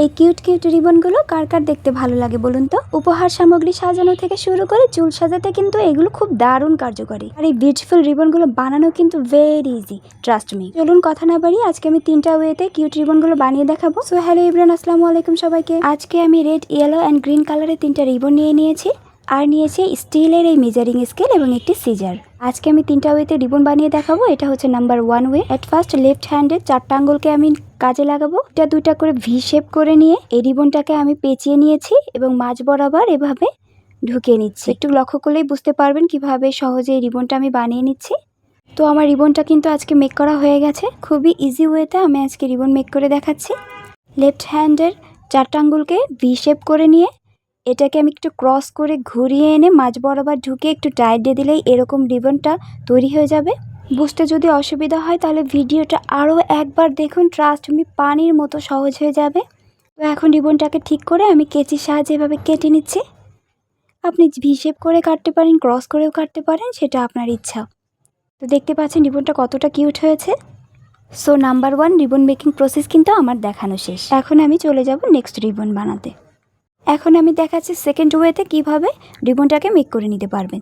এই cute cute রিবনগুলো কার কার দেখতে ভালো লাগে বলুন তো? উপহার সামগ্রী সাজানো থেকে শুরু করে চুল সাজাতে কিন্তু এগুলো খুব দারুণ কার্যকরী। আর এই বিউটিফুল রিবনগুলো বানানো কিন্তু ভেরি ইজি ট্রাস্ট মি চলুন কথা না বাড়ি আজকে আমি তিনটা ওয়েতে কিউট রিবনগুলো বানিয়ে দেখাবো। সো হ্যালো ইব্রান আসসালামু আলাইকুম সবাইকে। আজকে আমি রেড ইয়েলো অ্যান্ড গ্রিন কালারের তিনটা রিবন নিয়ে নিয়েছি। আর নিয়েছি স্টিলের এই মেজারিং স্কেল এবং একটি সিজার আজকে আমি তিনটা ওয়েতে রিবন বানিয়ে দেখাবো। এটা হচ্ছে number one way. At first left হ্যান্ডে চারটা আঙ্গুলকে আমি কাজে লাগাবো। এটা দুইটা করে ভি শেপ করে নিয়ে এই রিবনটাকে আমি পেঁচিয়ে নিয়েছি এবং মাঝ বরাবর এভাবে ঢুকিয়ে নিচ্ছি। একটু লক্ষ্য করলেই বুঝতে পারবেন কীভাবে সহজে এই রিবনটা আমি বানিয়ে নিচ্ছি। তো আমার রিবনটা কিন্তু আজকে মেক করা হয়ে গেছে। খুবই ইজি ওয়েতে আমি আজকে রিবন মেক করে দেখাচ্ছি। লেফট হ্যান্ডের চারটা আঙ্গুলকে ভি শেপ করে নিয়ে এটাকে আমি একটু ক্রস করে ঘুরিয়ে এনে মাঝ বরাবর ঢুকে একটু টাইট দিয়ে দিলেই এরকম রিবনটা তৈরি হয়ে যাবে। বুঝতে যদি অসুবিধা হয় তাহলে ভিডিওটা আরও একবার দেখুন ট্রাস্ট মি পানির মতো সহজ হয়ে যাবে। তো এখন রিবনটাকে ঠিক করে আমি কেচির সাহায্যে এভাবে কেটে নিচ্ছি। আপনি শেপ করে কাটতে পারেন ক্রস করেও কাটতে পারেন, সেটা আপনার ইচ্ছা। তো দেখতে পাচ্ছেন রিবনটা কতটা কিউট হয়েছে। So number one ribbon making process কিন্তু আমার দেখানো শেষ। এখন আমি চলে যাব নেক্সট রিবন বানাতে। এখন আমি দেখাচ্ছি সেকেন্ড ওয়েতে কীভাবে রিবনটাকে মেক করে নিতে পারবেন।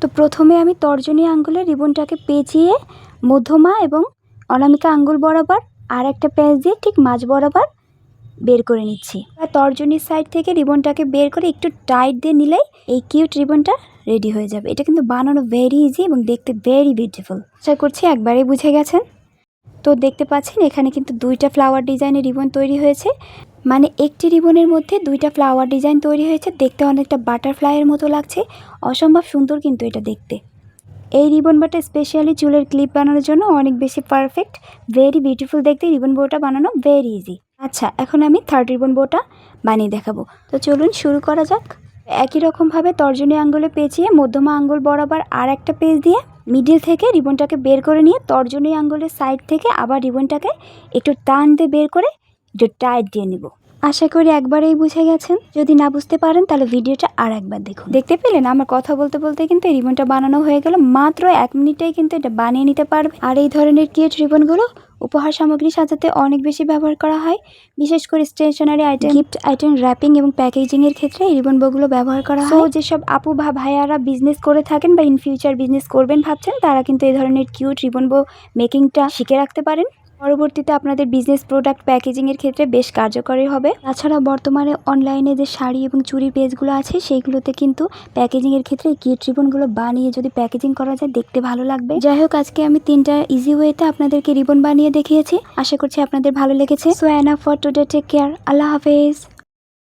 তো প্রথমে আমি তর্জনী আঙ্গুলে রিবনটাকে পেঁচিয়ে মধ্যমা এবং অনামিকা আঙ্গুল বরাবর আর একটা প্যাঁচ দিয়ে ঠিক মাঝ বরাবর বের করে নিচ্ছি। আর তর্জনীর সাইড থেকে রিবনটাকে বের করে একটু টাইট দিয়ে নিলেই এই কিউট রিবনটা রেডি হয়ে যাবে। এটা কিন্তু বানানো ভেরি ইজি এবং দেখতে ভেরি বিউটিফুল আশা করছি একবারেই বুঝে গেছেন। তো দেখতে পাচ্ছেন এখানে কিন্তু দুইটা ফ্লাওয়ার ডিজাইনের রিবন তৈরি হয়েছে। মানে একটি রিবনের মধ্যে দুইটা ফ্লাওয়ার ডিজাইন তৈরি হয়েছে। দেখতে অনেকটা বাটারফ্লাইয়ের মতো লাগছে। অসম্ভব সুন্দর কিন্তু এটা দেখতে। এই রিবন বোটা স্পেশালি চুলের ক্লিপ বানানোর জন্য অনেক বেশি পারফেক্ট ভেরি বিউটিফুল দেখতে। রিবন বোটা বানানো ভেরি ইজি আচ্ছা এখন আমি থার্ড রিবন বোটা বানিয়ে দেখাবো। তো চলুন শুরু করা যাক। একই রকমভাবে তর্জনী আঙ্গুলে পেঁচিয়ে মধ্যমা আঙ্গুল বরাবর আর একটা পেজ দিয়ে মিডিল থেকে রিবনটাকে বের করে নিয়ে তর্জনী আঙ্গুলের সাইড থেকে আবার রিবনটাকে একটু টান দিয়ে বের করে একটু টাইট দিয়ে নিব। আশা করি একবারেই বুঝে গেছেন। যদি না বুঝতে পারেন, তাহলে ভিডিওটা আর একবার দেখুন। দেখতে পেলেন? আমার কথা বলতে বলতে কিন্তু এই রিবনটা বানানো হয়ে গেল। মাত্র এক মিনিটেই কিন্তু এটা বানিয়ে নিতে পারবে। আর এই ধরনের কিউট রিবনগুলো উপহার সামগ্রী সাজাতে অনেক বেশি ব্যবহার করা হয়। বিশেষ করে stationery item gift item wrapping এবং প্যাকেজিংয়ের ক্ষেত্রে এই রিবন বগুলো ব্যবহার করা হয়। যেসব আপু বা ভাইয়ারা বিজনেস করে থাকেন বা ইন ফিউচার বিজনেস করবেন ভাবছেন, তারা কিন্তু এই ধরনের কিউট রিবন মেকিংটা শিখে রাখতে পারেন। পরবর্তীতে আপনাদের বিজনেস প্রোডাক্ট প্যাকেজিংয়ের ক্ষেত্রে বেশ কার্যকরী হবে। তাছাড়া বর্তমানে অনলাইনে যে শাড়ি এবং চুরির পেজগুলো আছে, সেইগুলোতে কিন্তু প্যাকেজিংয়ের ক্ষেত্রে কিট রিবনগুলো বানিয়ে যদি প্যাকেজিং করা যায়, দেখতে ভালো লাগবে। যাই হোক, আজকে আমি তিনটা ইজি ওয়েতে আপনাদেরকে রিবন বানিয়ে দেখিয়েছি। আশা করছি আপনাদের ভালো লেগেছে। সো অ্যানা ফর টুডে টেক কেয়ার আল্লাহ হাফেজ।